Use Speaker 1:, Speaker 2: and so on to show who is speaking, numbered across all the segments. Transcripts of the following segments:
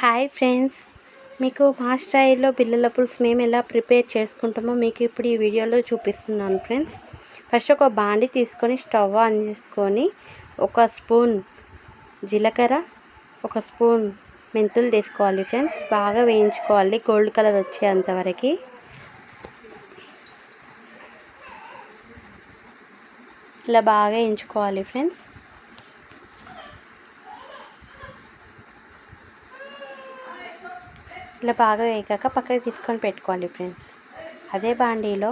Speaker 1: Hi friends మీకు మా స్టైల్లో పిల్లల పులుసు మేము ఎలా ప్రిపేర్ చేసుకుంటామో మీకు ఇప్పుడు ఈ వీడియోలో చూపిస్తున్నాను ఫ్రెండ్స్ ఫస్ట్ ఒక బాండి తీసుకొని స్టవ్ ఆన్ చేసుకొని ఒక స్పూన్ జీలకర్ర ఒక స్పూన్ మెంతులు తీసుకోవాలి ఫ్రెండ్స్ బాగా వేయించుకోవాలి గోల్డ్ కలర్ వచ్చేంతవరకు ఇలా బాగా వేయించుకోవాలి ఫ్రెండ్స్ ఇలా బాగా వేగాక పక్కకి తీసుకొని పెట్టుకోవాలి ఫ్రెండ్స్. అదే బాండీలో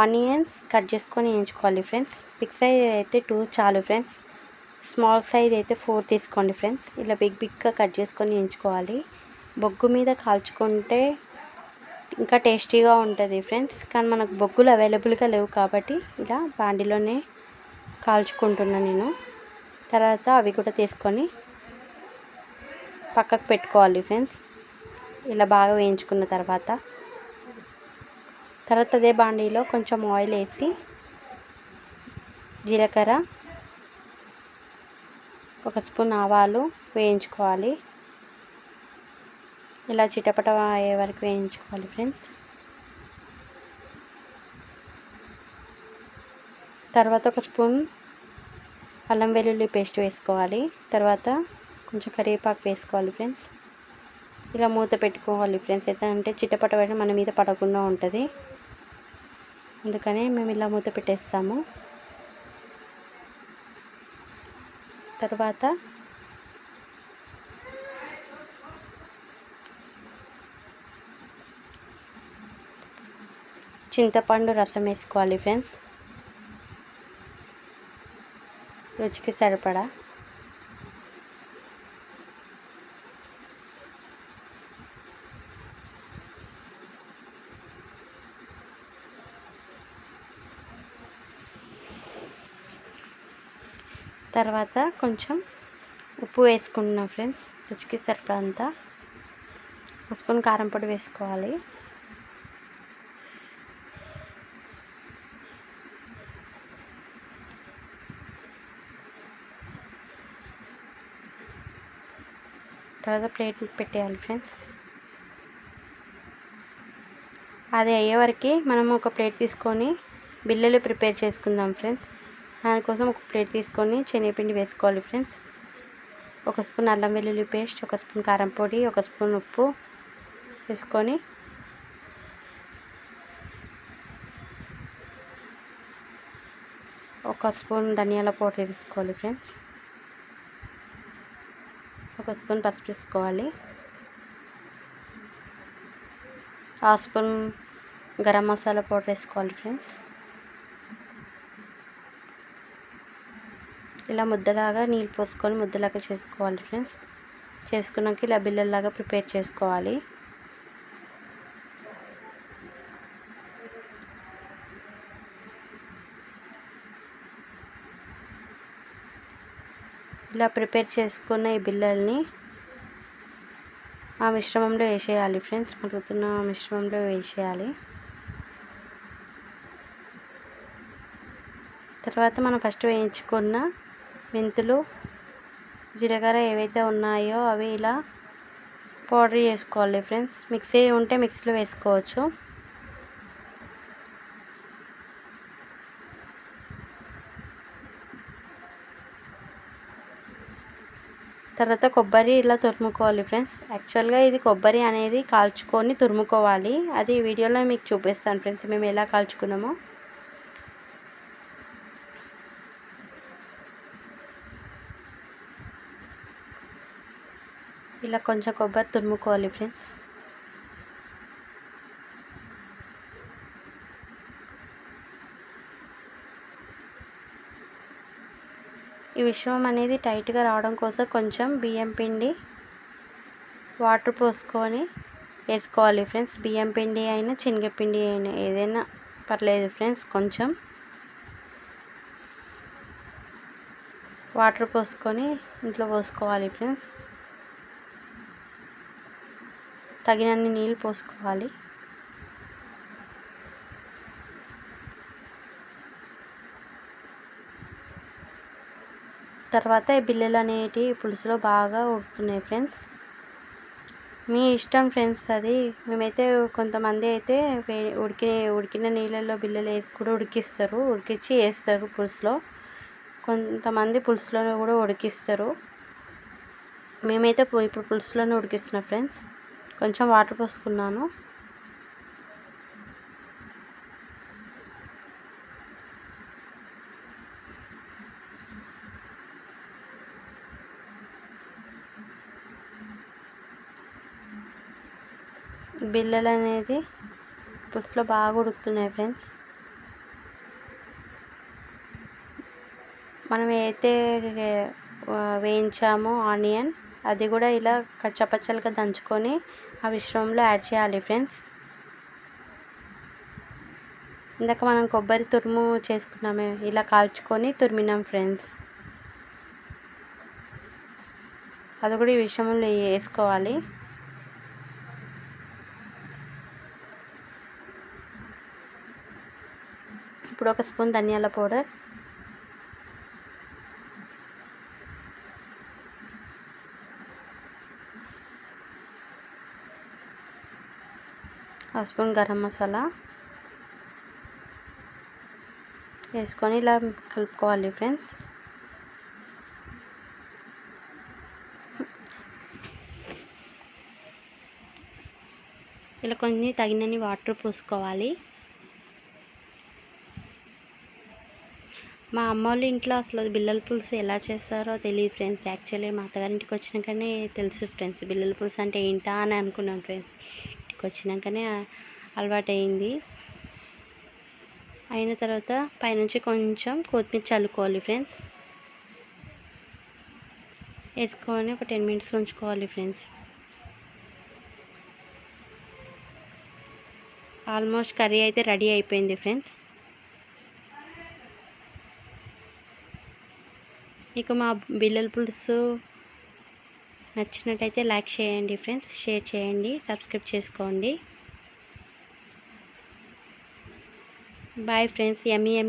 Speaker 1: ఆనియన్స్ కట్ చేసుకొని వేయించుకోవాలి ఫ్రెండ్స్. బిగ్ సైజ్ అయితే టూ చాలు ఫ్రెండ్స్. స్మాల్ సైజ్ అయితే ఫోర్ తీసుకోండి ఫ్రెండ్స్. ఇలా బిగ్ బిగ్గా కట్ చేసుకొని వేయించుకోవాలి. బొగ్గు మీద కాల్చుకుంటే ఇంకా టేస్టీగా ఉంటుంది ఫ్రెండ్స్. కానీ మనకు బొగ్గులు అవైలబుల్గా లేవు కాబట్టి ఇలా బాండీలోనే కాల్చుకుంటున్నాను నేను. తర్వాత అవి కూడా తీసుకొని పక్కకు పెట్టుకోవాలి ఫ్రెండ్స్. ఇలా బాగా వేయించుకున్న తర్వాత తర్వాత అదే బాండీలో కొంచెం ఆయిల్ వేసి జీలకర్ర ఒక స్పూన్ ఆవాలు వేయించుకోవాలి. ఇలా చిటపట అయ్యే వరకు వేయించుకోవాలి ఫ్రెండ్స్. తర్వాత ఒక స్పూన్ అల్లం వెల్లుల్లి పేస్ట్ వేసుకోవాలి. తర్వాత కొంచెం కరివేపాకు వేసుకోవాలి ఫ్రెండ్స్. ఇలా మూత పెట్టుకోవాలి ఫ్రెండ్స్. ఎంత అంటే చిట్టపట పడిన మన మీద పడకుండా ఉంటుంది. అందుకనే మేము ఇలా మూత పెట్టేస్తాము. తర్వాత చింతపండు రసం వేసుకోవాలి ఫ్రెండ్స్. రుచికి సరిపడా తర్వాత కొంచెం ఉప్పు వేసుకుంటున్నాం ఫ్రెండ్స్ రుచికి సరిపడంతా ఒక స్పూన్ కారం పొడి వేసుకోవాలి. తర్వాత ప్లేట్ పెట్టేయాలి ఫ్రెండ్స్. అది అయ్యే వరకు మనం ఒక ప్లేట్ తీసుకొని బిల్లలు ప్రిపేర్ చేసుకుందాం ఫ్రెండ్స్. దానికోసం ఒక ప్లేట్ తీసుకొని శనగపిండి వేసుకోవాలి ఫ్రెండ్స్. ఒక స్పూన్ అల్లం వెల్లుల్లి పేస్ట్ ఒక స్పూన్ కారం పొడి ఒక స్పూన్ ఉప్పు వేసుకొని ఒక స్పూన్ ధనియాల పౌడర్ వేసుకోవాలి ఫ్రెండ్స్. ఒక స్పూన్ పసుపు వేసుకోవాలి. ఆ స్పూన్ గరం మసాలా పౌడర్ వేసుకోవాలి ఫ్రెండ్స్. ఇలా ముద్దలాగా నీళ్ళు పోసుకొని ముద్దలాగా చేసుకోవాలి ఫ్రెండ్స్. చేసుకున్నాక ఇలా బిల్లల్లాగా ప్రిపేర్ చేసుకోవాలి. ఇలా ప్రిపేర్ చేసుకున్న ఈ బిల్లల్ని ఆ మిశ్రమంలో వేసేయాలి ఫ్రెండ్స్. మరుగుతున్న మిశ్రమంలో వేసేయాలి. తర్వాత మనం ఫస్ట్ వేయించుకున్న మెంతులు జీలకర్ర ఏవైతే ఉన్నాయో అవి ఇలా పౌడర్ చేసుకోవాలి ఫ్రెండ్స్. మిక్సీ ఉంటే మిక్సీలో వేసుకోవచ్చు. తర్వాత కొబ్బరి ఇలా తురుముకోవాలి ఫ్రెండ్స్. యాక్చువల్గా ఇది కొబ్బరి అనేది కాల్చుకొని తురుముకోవాలి. అది వీడియోలో మీకు చూపిస్తాను ఫ్రెండ్స్ మేము ఎలా కాల్చుకున్నామో. ఇలా కొంచెం కొబ్బరి తురుముకోవాలి ఫ్రెండ్స్ ఈ విషయం అనేది టైట్గా రావడం కోసం కొంచెం బియ్యం పిండి వాటర్ పోసుకొని వేసుకోవాలి ఫ్రెండ్స్ బియ్యం పిండి అయినా శనగపిండి అయినా ఏదైనా పర్లేదు ఫ్రెండ్స్ కొంచెం. వాటర్ పోసుకొని ఇంట్లో పోసుకోవాలి ఫ్రెండ్స్ తగినన్ని నీళ్ళు పోసుకోవాలి. తర్వాత ఈ బిల్లలు అనేటి పులుసులో బాగా ఉడుకుతున్నాయి ఫ్రెండ్స్. మీ ఇష్టం ఫ్రెండ్స్ అది. మేమైతే కొంతమంది అయితే ఉడికిన ఉడికి ఉడికిన నీళ్ళల్లో బిల్లలు వేసి కూడా ఉడికిస్తారు. ఉడికించి వేస్తారు పులుసులో. కొంతమంది పులుసులో కూడా ఉడికిస్తారు. మేమైతే ఇప్పుడు పులుసులోనే ఉడికిస్తున్నాం ఫ్రెండ్స్. కొంచెం వాటర్ పోసుకున్నాను. బిల్లలు అనేది పులుసులో బాగా ఉడుకుతున్నాయి ఫ్రెండ్స్. మనం అయితే వేయించామో ఆనియన్ అది కూడా ఇలా కచ్చపచ్చలుగా దంచుకొని ఆ మిశ్రమంలో యాడ్ చేయాలి ఫ్రెండ్స్. ఇందాక మనం కొబ్బరి తురుము చేసుకున్నామే ఇలా కాల్చుకొని తురిమినాం ఫ్రెండ్స్. అది కూడా ఈ విషయంలో వేసుకోవాలి. ఇప్పుడు ఒక స్పూన్ ధనియాల powder half spoon garam masala వేసుకొని ఇలా కలుపుకోవాలి ఫ్రెండ్స్. ఇలా కొన్ని తగినన్ని వాటర్ పోసుకోవాలి. మా అమ్మ వాళ్ళ ఇంట్లో అసలు బిల్లల పులుసు ఎలా చేస్తారో తెలియదు ఫ్రెండ్స్. యాక్చువల్లీ మా అత్తగారింటికి వచ్చినాకనే తెలుసు ఫ్రెండ్స్ బిల్లల పులుసు అంటే ఏంటా అని అనుకున్నాను ఫ్రెండ్స్. ఇంటికి వచ్చినాకనే అలవాటైంది. అయిన తర్వాత పైనుంచి కొంచెం కొత్తిమీర చల్లుకోవాలి ఫ్రెండ్స్. వేసుకొని ఒక టెన్ మినిట్స్ ఉంచుకోవాలి ఫ్రెండ్స్. ఆల్మోస్ట్ కర్రీ అయితే రెడీ అయిపోయింది ఫ్రెండ్స్. మీకు మా బిల్లల పులుసు నచ్చినట్టయితే లైక్ చేయండి ఫ్రెండ్స్ షేర్ చేయండి సబ్స్క్రైబ్ చేసుకోండి. బాయ్ ఫ్రెండ్స్ ఎమ్మి ఎమ్మి